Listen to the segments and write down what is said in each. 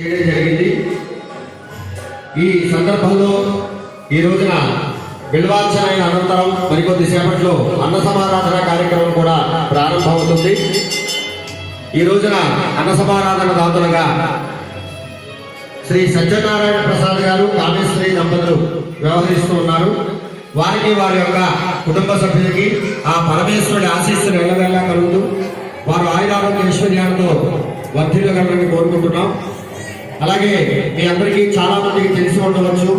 చేయడం జరిగింది. ఈ సందర్భంలో ఈ రోజున బిల్వార్చన అనంతరం మరికొద్దిసేపట్లో అన్న సమారాధన కార్యక్రమం కూడా ప్రారంభమవుతుంది. ఈ రోజున అన్న సమారాధన దాతలుగా శ్రీ సత్యనారాయణ ప్రసాద్ గారు కామేశ్వరి దంపతులు వ్యవహరిస్తూ ఉన్నారు. వారికి వారి యొక్క కుటుంబ సభ్యులకి ఆ పరమేశ్వరుడి ఆశీస్సులు వెళ్ళవేళ కలుగుతూ వారు ఆయురారోగ్య ఐశ్వర్యాలతో వర్ధిల్లగలని కోరుకుంటున్నాం. అలాగే మీ అందరికీ చాలా మందికి తెలిసి ఉండవచ్చు.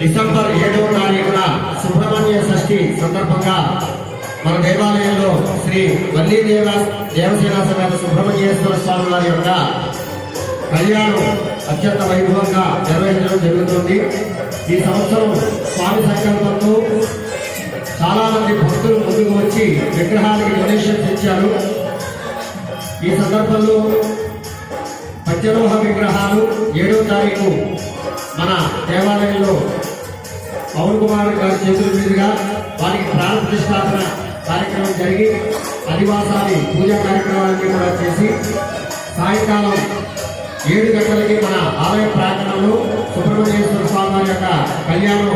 డిసెంబర్ ఏడవ తారీఖున సుబ్రహ్మణ్య షష్ఠి సందర్భంగా మన దేవాలయంలో శ్రీ వల్లి దేవ దేవసేన సమేత సుబ్రహ్మణ్యేశ్వర స్వామి వారి యొక్క కళ్యాణం అత్యంత వైభవంగా నిర్వహించడం జరుగుతుంది. ఈ సంవత్సరం స్వామి సంకల్పంతో చాలా మంది భక్తులు ముందుకు వచ్చి విగ్రహానికి డొనేషన్స్ ఇచ్చారు. ఈ సందర్భంలో పంచలోహ విగ్రహాలు ఏడో తారీఖు మన దేవాలయంలో పవన్ కుమార్ గారి చేతుల మీదుగా వారికి ప్రాణ ప్రతిష్టాపన కార్యక్రమం జరిగి అధివాసాన్ని పూజా కార్యక్రమాలన్నీ కూడా చేసి సాయంకాలం ఏడు గంటలకి మన ఆలయ ప్రాంగణంలో సుబ్రహ్మణ్యేశ్వర స్వామి వారి యొక్క కళ్యాణం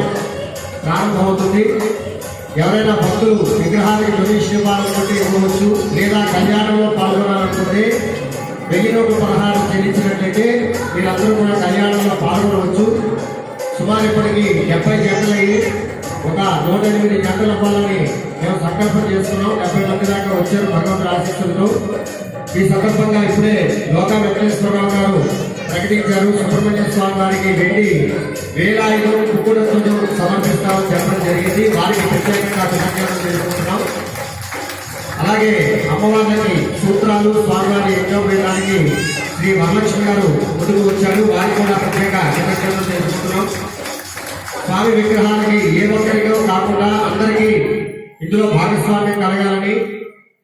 ప్రారంభమవుతుంది. ఎవరైనా భక్తులు విగ్రహానికి డొనేషన్ ఇవ్వాలనుకుంటే ఇవ్వవచ్చు లేదా కళ్యాణంలో పాల్గొనాలనుకుంటే వెయ్యి నూట పదహారు చెల్లించినట్లయితే మీరందరూ కూడా కళ్యాణంలో పాల్గొనవచ్చు. సుమారు ఇప్పటికి డెబ్బై గంటలయ్యి. ఒక నూట ఎనిమిది గంటల పాలని మేము సంకల్పం చేసుకున్నాం. డెబ్బై మంది దాకా వచ్చారు భగవంతుడు ఆశిస్తున్నారు ఈ సందర్భంగా ఇప్పుడే లోకా వెంకటేశ్వరరావు గారు ప్రకటించారు. సుబ్రహ్మణ్య స్వామి గారికి వెళ్ళి వేలాయుధం కుక్కుడు సమర్పిస్తామని చెప్పడం జరిగింది. వారికి ప్రత్యేక అమ్మవారికి సూత్రాలు స్వామివారి యజ్ఞం వేయడానికి శ్రీ వరలక్ష్మి గారు ముందుకు వచ్చారు. వారికి కూడా ప్రత్యేక కృతజ్ఞతలు చేసుకుంటున్నాం స్వామి విగ్రహానికి ఏ ఒక్కరికో కాకుండా అందరికీ ఇందులో భాగస్వామ్యం కలగాలని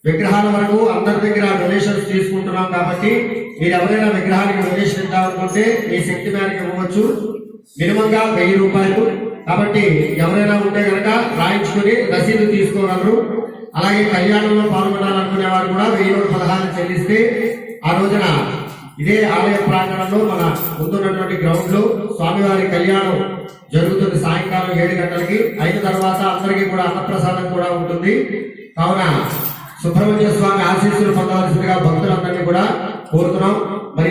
విగ్రహాల వరకు అందరి దగ్గర డొనేషన్స్ తీసుకుంటున్నాం కాబట్టి మీరు ఎవరైనా విగ్రహానికి డొనేషన్ ఇద్దామనుకుంటే మీ శక్తి మేరకు ఇవ్వచ్చు. మినిమంగా వెయ్యి రూపాయలు కాబట్టి ఎవరైనా ఉంటే కనుక రాయించుకుని రసీదు తీసుకోగలరు. అలాగే కళ్యాణంలో పాల్గొనాలనుకునే వారు కూడా వెయ్యి నూట పదహారు చెల్లిస్తే ఆ రోజున ఇదే ఆలయ ప్రాంగణంలో మన ముందున్నటువంటి గ్రౌండ్లో స్వామివారి కళ్యాణం జరుగుతుంది సాయంకాలం ఏడు గంటలకి. అయిన తర్వాత అందరికీ కూడా అన్నప్రసాదం కూడా ఉంటుంది. కావున సుబ్రహ్మణ్య స్వామి ఆశీస్సులు పొందవలసిందిగా భక్తులందరినీ కూడా కోరుతున్నాం.